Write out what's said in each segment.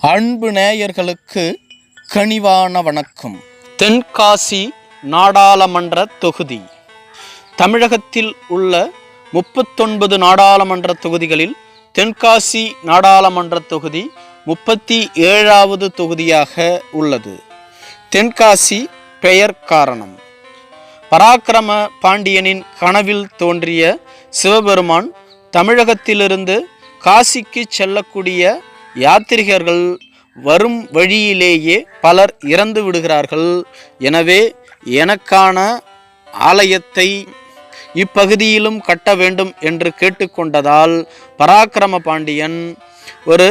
அன்பு நேயர்களுக்கு கனிவான வணக்கம். தென்காசி நாடாளுமன்ற தொகுதி. தமிழகத்தில் உள்ள முப்பத்தொன்பது நாடாளுமன்ற தொகுதிகளில் தென்காசி நாடாளுமன்ற தொகுதி முப்பத்தி ஏழாவது தொகுதியாக உள்ளது. தென்காசி பெயர் காரணம். பராக்கிரம பாண்டியனின் கனவில் தோன்றிய சிவபெருமான் தமிழகத்திலிருந்து காசிக்கு செல்லக்கூடிய யாத்திரிகர்கள் வரும் வழியிலேயே பலர் இறந்து விடுகிறார்கள். எனவே எனக்கான ஆலயத்தை இப்பகுதியிலும் கட்ட வேண்டும் என்று கேட்டுக்கொண்டதால் பராக்கிரம பாண்டியன் ஒரு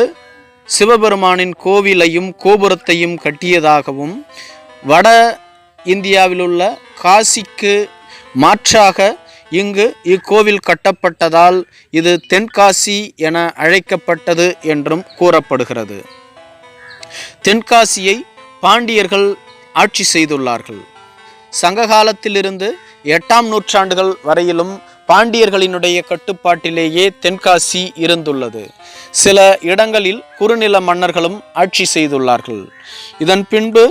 சிவபெருமானின் கோவிலையும் கோபுரத்தையும் கட்டியதாகவும் வட இந்தியாவிலுள்ள காசிக்கு மாற்றாக இங்கு இக்கோவில் கட்டப்பட்டதால் இது தென்காசி என அழைக்கப்பட்டது என்றும் கூறப்படுகிறது. தென்காசியை பாண்டியர்கள் ஆட்சி செய்துள்ளார்கள். சங்ககாலத்திலிருந்து எட்டாம் நூற்றாண்டுகள் வரையிலும் பாண்டியர்களினுடைய கட்டுப்பாட்டிலேயே தென்காசி இருந்துள்ளது. சில இடங்களில் குறுநில மன்னர்களும் ஆட்சி செய்துள்ளார்கள். இதன் பின்பு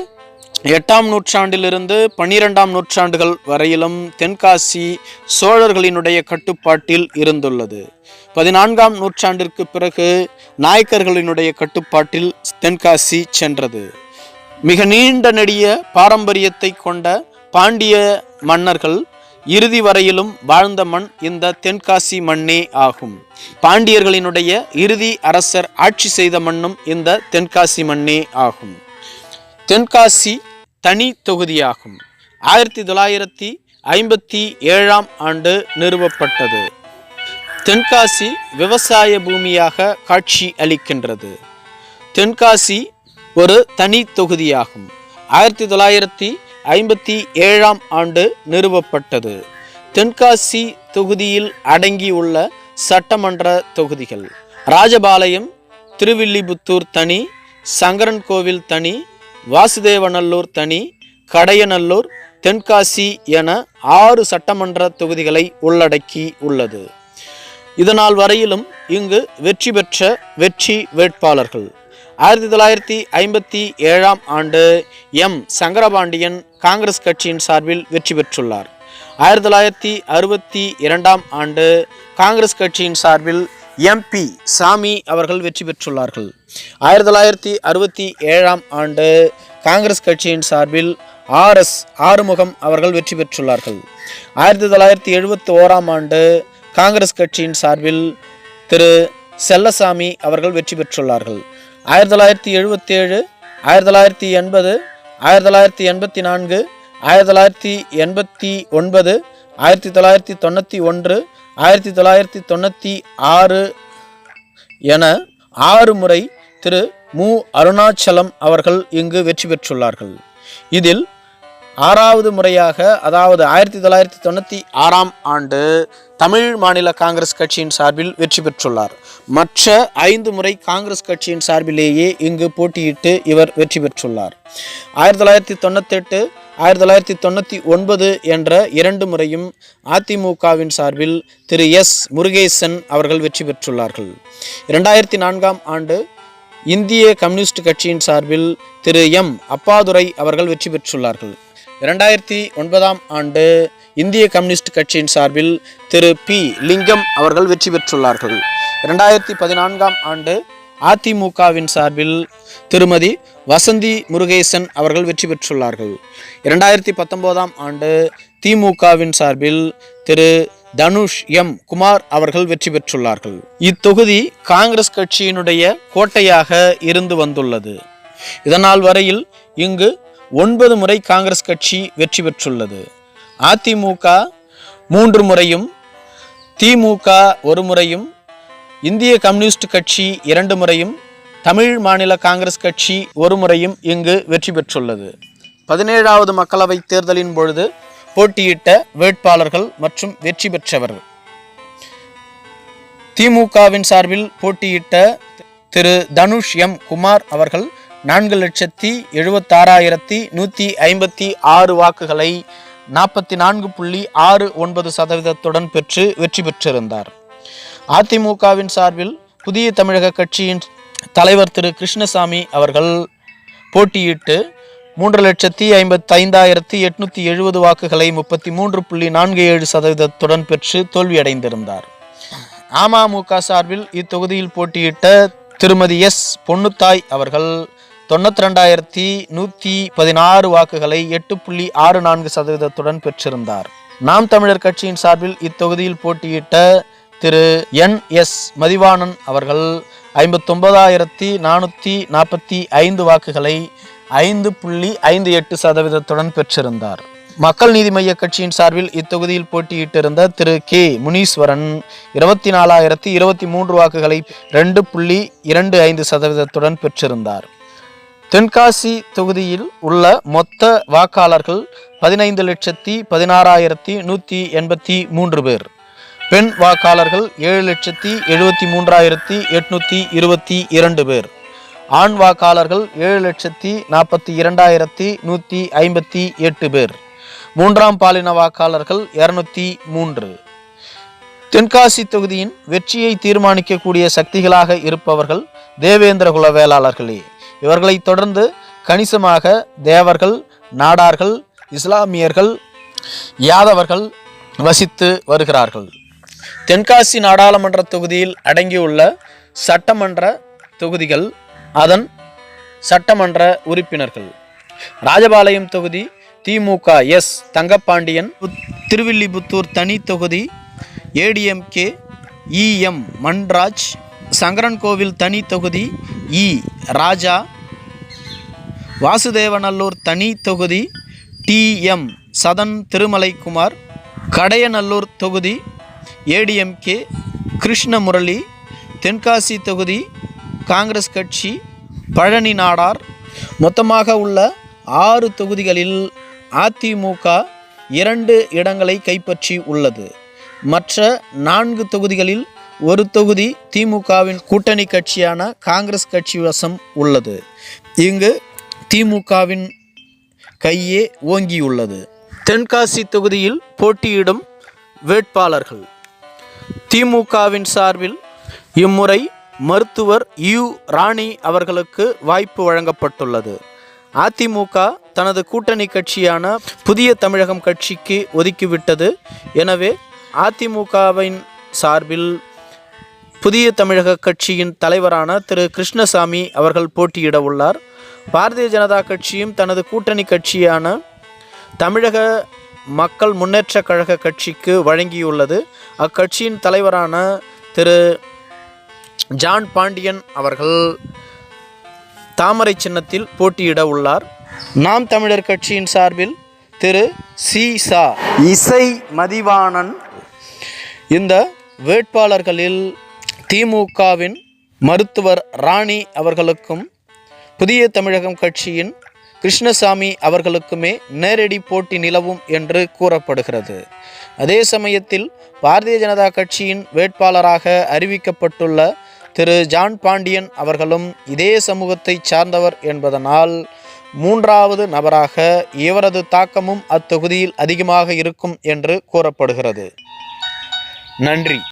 எட்டாம் நூற்றாண்டிலிருந்து பன்னிரெண்டாம் நூற்றாண்டுகள் வரையிலும் தென்காசி சோழர்களினுடைய கட்டுப்பாட்டில் இருந்துள்ளது. பதினான்காம் நூற்றாண்டிற்கு பிறகு நாயக்கர்களினுடைய கட்டுப்பாட்டில் தென்காசி சென்றது. மிக நீண்ட நெடிய பாரம்பரியத்தை கொண்ட பாண்டிய மன்னர்கள் இறுதி வரையிலும் வாழ்ந்த மண் இந்த தென்காசி மண்ணே ஆகும். பாண்டியர்களினுடைய இறுதி அரசர் ஆட்சி செய்த மண்ணும் இந்த தென்காசி மண்ணே ஆகும். தென்காசி தனி தொகுதியாகும். ஆயிரத்தி தொள்ளாயிரத்தி ஐம்பத்தி ஏழாம் ஆண்டு நிறுவப்பட்டது. தென்காசி விவசாய பூமியாக காட்சி அளிக்கின்றது. தென்காசி ஒரு தனி தொகுதியாகும். ஆயிரத்தி தொள்ளாயிரத்தி ஐம்பத்தி ஏழாம் ஆண்டு நிறுவப்பட்டது. தென்காசி தொகுதியில் அடங்கியுள்ள சட்டமன்ற தொகுதிகள். ராஜபாளையம் திருவில்லிபுத்தூர் தனி சங்கரன் கோவில் தனி வாசுதேவநல்லூர் தனி கடையநல்லூர் தென்காசி என ஆறு சட்டமன்ற தொகுதிகளை உள்ளடக்கி உள்ளது. இதனால் வரையிலும் இங்கு வெற்றி பெற்ற வெற்றி வேட்பாளர்கள். ஆயிரத்தி தொள்ளாயிரத்தி ஐம்பத்தி ஏழாம் ஆண்டு எம். சங்கரபாண்டியன் காங்கிரஸ் கட்சியின் சார்பில் வெற்றி பெற்றுள்ளார். ஆயிரத்தி தொள்ளாயிரத்தி அறுபத்தி இரண்டாம் ஆண்டு காங்கிரஸ் கட்சியின் சார்பில் எம்பி சாமி அவர்கள் வெற்றி பெற்றுள்ளார்கள். ஆயிரத்தி தொள்ளாயிரத்தி அறுபத்தி ஏழாம் ஆண்டு காங்கிரஸ் கட்சியின் சார்பில் ஆர்எஸ் ஆறுமுகம் அவர்கள் வெற்றி பெற்றுள்ளார்கள். ஆயிரத்தி தொள்ளாயிரத்தி எழுபத்தி ஓராம் ஆண்டு காங்கிரஸ் கட்சியின் சார்பில் திரு செல்லசாமி அவர்கள் வெற்றி பெற்றுள்ளார்கள். ஆயிரத்தி தொள்ளாயிரத்தி எழுபத்தேழு ஆயிரத்தி தொள்ளாயிரத்தி எண்பது ஆயிரத்தி தொள்ளாயிரத்தி எண்பத்தி நான்கு ஆயிரத்தி தொள்ளாயிரத்தி எண்பத்தி ஒன்பது ஆயிரத்தி தொள்ளாயிரத்தி தொண்ணூற்றி ஒன்று ஆயிரத்தி தொள்ளாயிரத்தி தொண்ணூற்றி ஆறு என ஆறு முறை திரு மு அருணாச்சலம் அவர்கள் இங்கு வெற்றி பெற்றுள்ளார்கள். இதில் ஆறாவது முறையாக அதாவது ஆயிரத்தி தொள்ளாயிரத்தி தொண்ணூற்றி ஆறாம் ஆண்டு தமிழ் மாநில காங்கிரஸ் கட்சியின் சார்பில் வெற்றி பெற்றுள்ளார். மற்ற ஐந்து முறை காங்கிரஸ் கட்சியின் சார்பிலேயே இங்கு போட்டியிட்டு இவர் வெற்றி பெற்றுள்ளார். ஆயிரத்தி தொள்ளாயிரத்தி தொண்ணூத்தெட்டு ஆயிரத்தி தொள்ளாயிரத்தி தொண்ணூற்றி ஒன்பது என்ற இரண்டு முறையும் அதிமுகவின் சார்பில் திரு எஸ் முருகேசன் அவர்கள் வெற்றி பெற்றுள்ளார்கள். இரண்டாயிரத்தி நான்காம் ஆண்டு இந்திய கம்யூனிஸ்ட் கட்சியின் சார்பில் திரு எம் அப்பாதுரை அவர்கள் வெற்றி பெற்றுள்ளார்கள். இரண்டாயிரத்தி ஒன்பதாம் ஆண்டு இந்திய கம்யூனிஸ்ட் கட்சியின் சார்பில் திரு பி. லிங்கம் அவர்கள் வெற்றி பெற்றுள்ளார்கள். இரண்டாயிரத்தி பதினான்காம் ஆண்டு அதிமுகவின் சார்பில் திருமதி வசந்தி முருகேசன் அவர்கள் வெற்றி பெற்றுள்ளார்கள். இரண்டாயிரத்தி பத்தொன்பதாம் ஆண்டு திமுகவின் சார்பில் திரு தனுஷ் எம். குமார் அவர்கள் வெற்றி பெற்றுள்ளார்கள். இத்தொகுதி காங்கிரஸ் கட்சியினுடைய கோட்டையாக இருந்து வந்துள்ளது. இதனால் வரையில் இங்கு ஒன்பது முறை காங்கிரஸ் கட்சி வெற்றி பெற்றுள்ளது. அதிமுக மூன்று முறையும் திமுக ஒரு முறையும் இந்திய கம்யூனிஸ்ட் கட்சி இரண்டு முறையும் தமிழ் மாநில காங்கிரஸ் கட்சி ஒரு முறையும் இங்கு வெற்றி பெற்றுள்ளது. பதினேழாவது மக்களவை தேர்தலின் பொழுது போட்டியிட்ட வேட்பாளர்கள் மற்றும் வெற்றி பெற்றவர்கள் திமுகவின் சார்பில் போட்டியிட்ட திரு தனுஷ் எம் குமார் அவர்கள் நான்கு லட்சத்தி எழுபத்தாறாயிரத்தி நூற்றி ஐம்பத்தி ஆறு வாக்குகளை நாற்பத்தி நான்கு புள்ளி ஆறு ஒன்பது சதவீதத்துடன் பெற்று வெற்றி பெற்றிருந்தார். அதிமுகவின் சார்பில் புதிய தமிழக கட்சியின் தலைவர் திரு கிருஷ்ணசாமி அவர்கள் போட்டியிட்டு மூன்று லட்சத்தி ஐம்பத்தி ஐந்தாயிரத்தி எட்நூத்தி எழுபது வாக்குகளை முப்பத்தி மூன்று புள்ளி நான்கு ஏழு சதவீதத்துடன் பெற்று தோல்வியடைந்திருந்தார். அமமுக சார்பில் இத்தொகுதியில் போட்டியிட்ட திருமதி எஸ் பொன்னுத்தாய் அவர்கள் தொண்ணூத்தி ரெண்டாயிரத்தி நூற்றி பதினாறு வாக்குகளை எட்டு புள்ளி ஆறு நான்கு சதவீதத்துடன் பெற்றிருந்தார். நாம் தமிழர் கட்சியின் சார்பில் இத்தொகுதியில் போட்டியிட்ட திரு என் எஸ் மதிவாணன் அவர்கள் ஐம்பத்தொன்பதாயிரத்தி நானூற்றி நாற்பத்தி ஐந்து வாக்குகளை ஐந்து புள்ளி ஐந்து எட்டு சதவீதத்துடன் பெற்றிருந்தார். மக்கள் நீதி மைய கட்சியின் சார்பில் இத்தொகுதியில் போட்டியிட்டிருந்த திரு கே முனீஸ்வரன் இருபத்தி நாலாயிரத்தி இருபத்தி மூன்று வாக்குகளை ரெண்டு புள்ளி இரண்டு ஐந்து சதவீதத்துடன் பெற்றிருந்தார். தென்காசி தொகுதியில் உள்ள மொத்த வாக்காளர்கள் பதினைந்து லட்சத்தி பதினாறாயிரத்தி நூற்றி எண்பத்தி மூன்று பேர். பெண் வாக்காளர்கள் ஏழு லட்சத்தி எழுபத்தி மூன்றாயிரத்தி எட்நூற்றி இருபத்தி இரண்டு பேர். ஆண் வாக்காளர்கள் ஏழு லட்சத்தி நாற்பத்தி இரண்டாயிரத்தி நூற்றி ஐம்பத்தி எட்டு பேர். மூன்றாம் பாலின வாக்காளர்கள் இருநூத்தி மூன்று. தென்காசி தொகுதியின் வெற்றியை தீர்மானிக்கக்கூடிய சக்திகளாக இருப்பவர்கள் தேவேந்திர குல வேளாளர்களே. இவர்களை தொடர்ந்து கணிசமாக தேவர்கள் நாடார்கள் இஸ்லாமியர்கள் யாதவர்கள் வசித்து வருகிறார்கள். தென்காசி நாடாளுமன்ற தொகுதியில் அடங்கியுள்ள சட்டமன்ற தொகுதிகள் அதன் சட்டமன்ற உறுப்பினர்கள். ராஜபாளையம் தொகுதி திமுக எஸ். தங்கப்பாண்டியன். திருவில்லிபுத்தூர் தனி தொகுதி ஏடிஎம்கே இஎம் மன்ராஜ். சங்கரன்கோவில் தனி தொகுதி இ. ராஜா. வாசுதேவநல்லூர் தனி தொகுதி டிஎம் சதன் திருமலைக்குமார் கடையநல்லூர் தொகுதி ஏடிஎம்கே கிருஷ்ணமுரளி தென்காசி தொகுதி காங்கிரஸ் கட்சி பழனி நாடார் மொத்தமாக உள்ள ஆறு தொகுதிகளில் அதிமுக இரண்டு இடங்களை கைப்பற்றி உள்ளது. மற்ற நான்கு தொகுதிகளில் ஒரு தொகுதி திமுகவின் கூட்டணி கட்சியான காங்கிரஸ் கட்சி வசம் உள்ளது. இங்கு திமுகவின் கையே ஓங்கியுள்ளது. தென்காசி தொகுதியில் போட்டியிடும் வேட்பாளர்கள். திமுகவின் சார்பில் இம்முறை மருத்துவர் யு ராணி அவர்களுக்கு வாய்ப்பு வழங்கப்பட்டுள்ளது. அதிமுக தனது கூட்டணி கட்சியான புதிய தமிழகம் கட்சிக்கு ஒதுக்கிவிட்டது. எனவே அதிமுகவின் சார்பில் புதிய தமிழக கட்சியின் தலைவரான திரு கிருஷ்ணசாமி அவர்கள் போட்டியிட உள்ளார். பாரதிய ஜனதா கட்சியும் தனது கூட்டணி கட்சியான தமிழக மக்கள் முன்னேற்ற கழக கட்சிக்கு வழங்கியுள்ளது. அக்கட்சியின் தலைவரான திரு. ஜான் பாண்டியன் அவர்கள் தாமரை சின்னத்தில் போட்டியிட உள்ளார். நாம் தமிழர் கட்சியின் சார்பில் திரு. சி. சா. இசை மதிவாணன் இந்த வேட்பாளர்களில் திமுகவின் மருத்துவர் ராணி அவர்களுக்கும் புதிய தமிழகம் கட்சியின் கிருஷ்ணசாமி அவர்களுக்குமே நேரடி போட்டி நிலவும் என்று கூறப்படுகிறது. அதே சமயத்தில் பாரதிய ஜனதா கட்சியின் வேட்பாளராக அறிவிக்கப்பட்டுள்ள திரு. ஜான் பாண்டியன் அவர்களும் இதே சமூகத்தை சார்ந்தவர் என்பதனால் மூன்றாவது நபராக இவரது தாக்கமும் அத்தொகுதியில் அதிகமாக இருக்கும் என்று கூறப்படுகிறது. நன்றி.